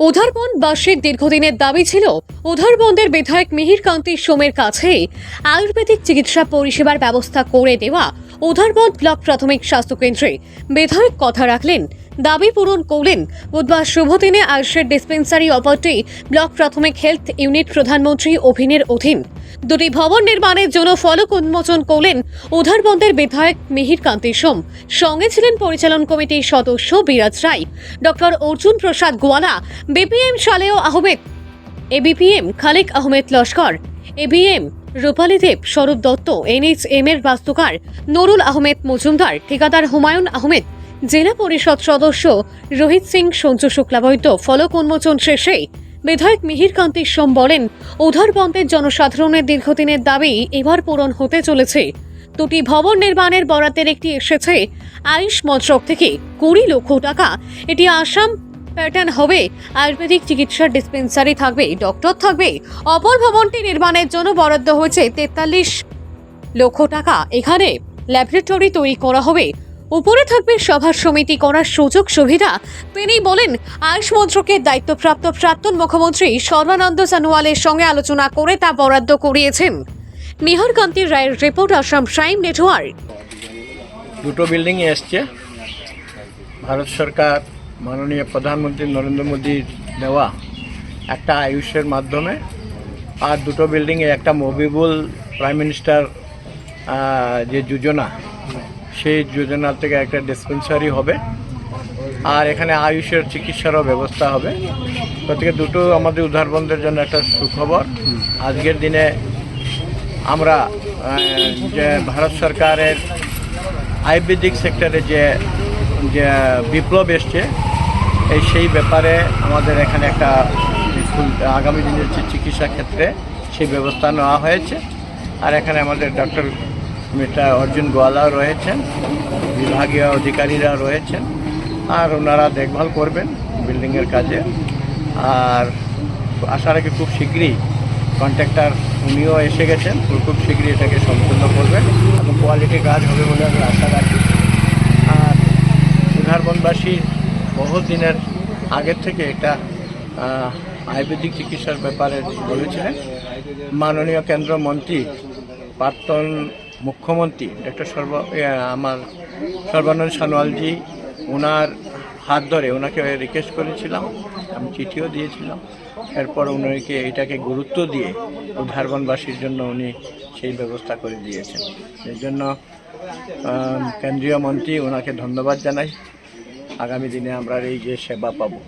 উধারবন বাসীর দীর্ঘদিনের দাবি ছিল, উধারবন্দের বিধায়ক মিহির কান্তি সোমের কাছে আয়ুর্বেদিক চিকিৎসা পরিষেবার ব্যবস্থা করে দেওয়া উধারবন্দ ব্লক প্রাথমিক স্বাস্থ্যকেন্দ্রে বিধায়ক কথা রাখলেন দাবি পূরণ করলেন। বুধবার শুভ দিনে আয়ুষের ডিসপেন্সারি অপারটি ব্লক প্রাথমিক হেলথ ইউনিট প্রধানমন্ত্রী অভিনের অধীন। দুটি ভবন নির্মাণের জন্য ফলক উন্মোচন করলেন উধারবন্দের বিধায়ক মিহির কান্তি সোম। সঙ্গে ছিলেন পরিচালন কমিটির সদস্য Biraj Roy. Doctor Arjun Prasad Goala, BPM শালেও Ahmed, ABPM Khalik Ahmed Laskar, ABM Rupali Deb, Swarup Dutta, NHM এর বাস্তুকার, নুরুল আহমেদ মজুমদার, ঠিকাদার হুমায়ুন আহমেদ জেলা পরিষদ সদস্য রোহিত সিং, সঞ্জু শুক্লাবৈদ্য, ফলক উন্মোচন শেষে বিধায়ক মিহির কান্তি সোম বলেন উধারবন্দের জনসাধারণের দীর্ঘদিনের দাবি এবার পূরণ হতে চলেছে। দুটি ভবন নির্মাণের বরাতের একটি এসেছে। আয়ুষ মন্ত্রক থেকে কুড়ি লক্ষ টাকা। এটি আসাম প্যাটার্ন হবে। আয়ুর্বেদিক চিকিৎসার ডিসপেন্সারি থাকবে। ডক্টর থাকবে। অপর ভবনটি নির্মাণের জন্য বরাদ্দ হয়েছে তেতাল্লিশ লক্ষ টাকা। এখানে ল্যাবরেটরি তৈরি করা হবে। উপরে থাকবে সভা সমিতি করার সুযোগ সুবিধা। তিনি বলেন, আয়ুষ মন্ত্রকের দায়িত্বপ্রাপ্ত প্রাক্তন মুখ্যমন্ত্রী সর্বানন্দ সানোয়ালের সঙ্গে আলোচনা করে তা বরাদ্দ করিয়েছেন। নিহার কান্তি রায়ের রিপোর্ট, আসাম প্রাইম নেটওয়ার্ক। দুটো বিল্ডিং এসছে। ভারত সরকার, মাননীয় প্রধানমন্ত্রী নরেন্দ্র মোদীর দেওয়া একটা আয়ুষের মাধ্যমে, আর দুটো বিল্ডিংয়ে একটা মবিবুল প্রাইম মিনিস্টার যে যোজনা সেই যোজনা থেকে একটা ডিসপেন্সারি হবে। আর এখানে আয়ুষের চিকিৎসারও ব্যবস্থা হবে। গতিকে দুটো আমাদের উদ্ধারবন্ধের জন্য একটা সুখবর। আজকের দিনে আমরা যে ভারত সরকারের আয়ুর্বেদিক সেক্টরে যে যে বিপ্লব এসছে, এই সেই ব্যাপারে আমাদের এখানে একটা আগামী দিনের চিকিৎসা ক্ষেত্রে সেই ব্যবস্থা নেওয়া হয়েছে। আর এখানে আমাদের ডক্টর মিস্টার অর্জুন গোয়ালাও রয়েছেন, বিভাগীয় অধিকারীরা রয়েছেন, আর ওনারা দেখভাল করবেন বিল্ডিংয়ের কাজে। আর আশা রাখি খুব শীঘ্রই কন্ট্রাক্টর উনিও এসে গেছেন, খুব শীঘ্রই এটাকে সম্পূর্ণ করবেন এবং কোয়ালিটি কাজ হবে বলে আমি আশা রাখি। আর সুধারবনবাসীর বহু দিনের আগের থেকে এটা আয়ুর্বেদিক চিকিৎসার ব্যাপারে বলেছিলেন। মাননীয় কেন্দ্র মন্ত্রী প্রাক্তন মুখ্যমন্ত্রী ডক্টর সর্ব আমার সর্বানন্দ সানোয়ালজি ওনার হাত ধরে ওনাকে রিকোয়েস্ট করেছিলাম, আমি চিঠিও দিয়েছিলাম। এরপর উনিকে এটাকে গুরুত্ব দিয়ে উদ্ধারবনবাসীর জন্য উনি সেই ব্যবস্থা করে দিয়েছেন। এর জন্য কেন্দ্রীয় মন্ত্রী ওনাকে ধন্যবাদ জানাই। আগামী দিনে আমরা এই যে সেবা পাবো।